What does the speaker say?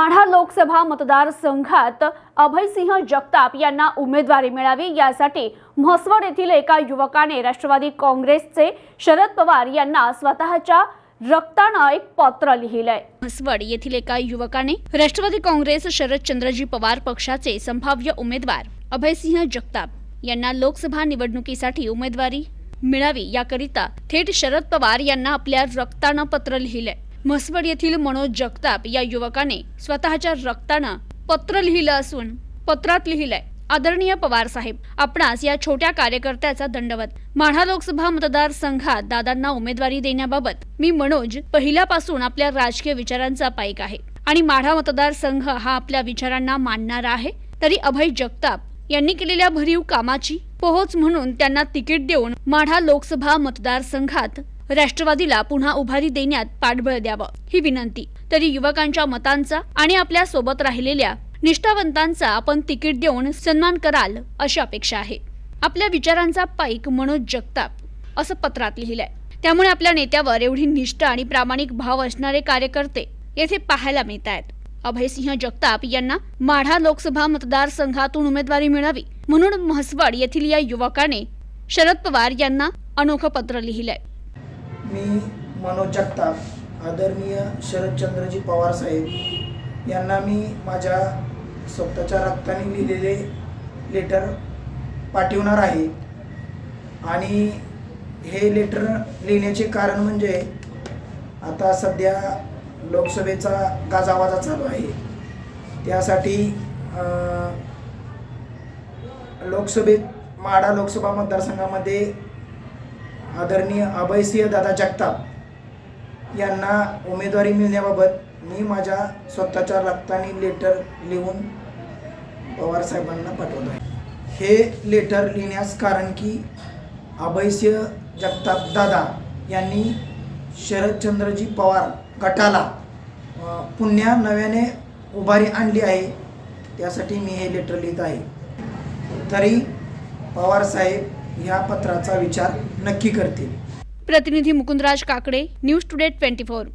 माढा लोकसभा मतदारसंघात अभयसिंह जगताप यांना उमेदवारी मिळावी यासाठी म्हसवड येथील एका युवकाने राष्ट्रवादी काँग्रेसचे शरद पवार यांना स्वतःच्या रक्तानं एक पत्र लिहिलंय. म्हसवड येथील एका युवकाने राष्ट्रवादी काँग्रेस शरदचंद्रजी पवार पक्षाचे संभाव्य उमेदवार अभयसिंह जगताप यांना लोकसभा निवडणुकीसाठी उमेदवारी मिळावी याकरिता थेट शरद पवार यांना आपल्या रक्तानं पत्र लिहिलंय. म्हसवड येथील मनोज जगताप या युवकाने स्वतःच्या रक्तानं पत्र लिहिलं असून पत्रात लिहिलंय आदरणीय पवार साहेब आपणास या छोट्या कार्यकर्त्याचा दंडवत. माढा लोकसभा मतदारसंघात दादांना उमेदवारी देण्याबाबत मी मनोज पहिल्यापासून आपल्या राजकीय विचारांचा पाईक आहे आणि माढा मतदारसंघ हा आपल्या विचारांना मानणारा आहे. तरी अभय जगताप यांनी केलेल्या भरीव कामाची पोहोच म्हणून त्यांना तिकीट देऊन माढा लोकसभा मतदारसंघात राष्ट्रवादीला पुन्हा उभारी देण्यात पाठबळ द्यावं ही विनंती. तरी युवकांच्या मतांचा आणि आपल्यासोबत राहिलेल्या निष्ठावंतांचा आपण तिकीट देऊन सन्मान कराल अशी अपेक्षा आहे. आपल्या विचारांचा पाईक मनोज जगताप असं पत्रात लिहिलंय. त्यामुळे आपल्या नेत्यावर एवढी निष्ठा आणि प्रामाणिक भाव असणारे कार्यकर्ते येथे पाहायला मिळत आहेत अभयसिंह जगताप यांना माढा लोकसभा मतदारसंघातून उमेदवारी मिळावी म्हणून म्हसवड येथील या युवकाने शरद पवार यांना अनोखं पत्र लिहिलंय. मी मनोज जगताप आदरणीय शरदचंद्रजी पवार साहेब यांना मी माझ्या स्वतःच्या रक्ताने लिहिलेले लेटर पाठवणार आहे. आणि हे लेटर लिहिण्याचे कारण म्हणजे आता सध्या लोकसभेचा गाजावाजा चालू आहे. त्यासाठी लोकसभेत माडा लोकसभा मतदारसंघामध्ये आदरणीय अभयसिंह दादा जगताप यांना उमेदवारी मिळण्याबाबत मी माझ्या स्वतःच्या रक्ताने लेटर लिहून पवार साहेबांना पाठवत आहे हे लेटर लिहिण्यास कारण की अभयसिंह जगताप दादा यांनी शरदचंद्रजी पवार गटाला पुण्या पुन्हा नव्याने उभारी आणली आहे. त्यासाठी मी हे लेटर लिहित आहे. तरी पवार या पत्राचा विचार नक्की करतील. प्रतिनिधी Mukundraj Kakade news today twenty four.